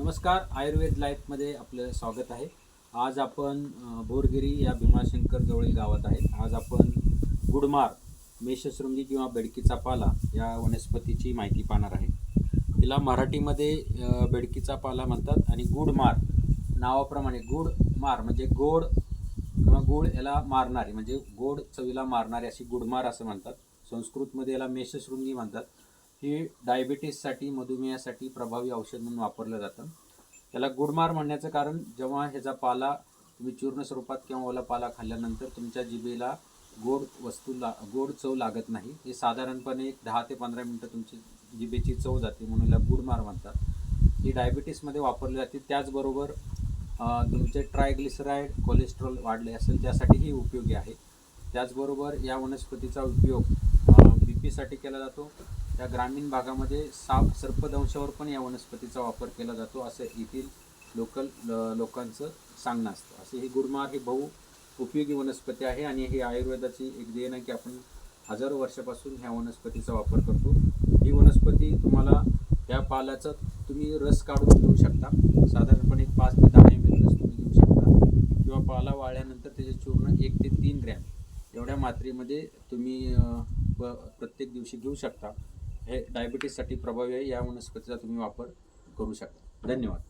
नमस्कार आयुर्वेद लाईफमध्ये आपलं स्वागत आहे. आज आपण बोरगिरी या भीमाशंकर जवळील गावात आहे. आज आपण गुडमार मेषशृंगी किंवा बेडकीचा पाला या वनस्पतीची माहिती पाहणार आहे. तिला मराठीमध्ये बेडकीचा पाला म्हणतात आणि गुडमार नावाप्रमाणे गुड मार म्हणजे गोड किंवा गुळ याला मारणारी म्हणजे गोड चवीला मारणारी अशी गुडमार असं म्हणतात. संस्कृतमध्ये याला मेषशृंगी म्हणतात. ही डायबिटीससाठी मधुमेहासाठी प्रभावी औषध म्हणून वापरलं जातं. त्याला गुडमार म्हणण्याचं कारण जेव्हा ह्याचा पाला तुम्ही चूर्ण स्वरूपात किंवा ओला पाला खाल्ल्यानंतर तुमच्या जिभेला गोड वस्तू ला गोड चव लागत नाही. हे साधारणपणे एक दहा ते पंधरा मिनटं तुमची जिभेची चव जाते म्हणून याला गुडमार म्हणतात. ही डायबिटीसमध्ये वापरली जाते. त्याचबरोबर तुमचे ट्रायग्लिसराईड कोलेस्ट्रॉल वाढले असेल त्यासाठीही उपयोगी आहे. त्याचबरोबर या वनस्पतीचा उपयोग बी पीसाठी केला जातो. त्या ग्रामीण भागामध्ये साप सर्पदंशावर पण या वनस्पतीचा वापर केला जातो असं येथील लोकल लोकांचं सांगणं असतं. असे ही गुडमार ही बहु उपयोगी वनस्पती आहे आणि ही आयुर्वेदाची एक देण आहे की आपण हजारो वर्षापासून ह्या वनस्पतीचा वापर करतो. ही वनस्पती तुम्हाला या पाल्याचा तुम्ही रस काढून घेऊ शकता. साधारणपणे पाच ते दहा एम एल रस तुम्ही घेऊ शकता. किंवा पाला वाळल्यानंतर त्याचे चूर्ण एक ते तीन ग्रॅम एवढ्या मात्रेमध्ये तुम्ही प्रत्येक दिवशी घेऊ शकता. हे डायबिटीससाठी प्रभावी आहे या वनस्पतीचा तुम्ही वापर करू शकता. धन्यवाद.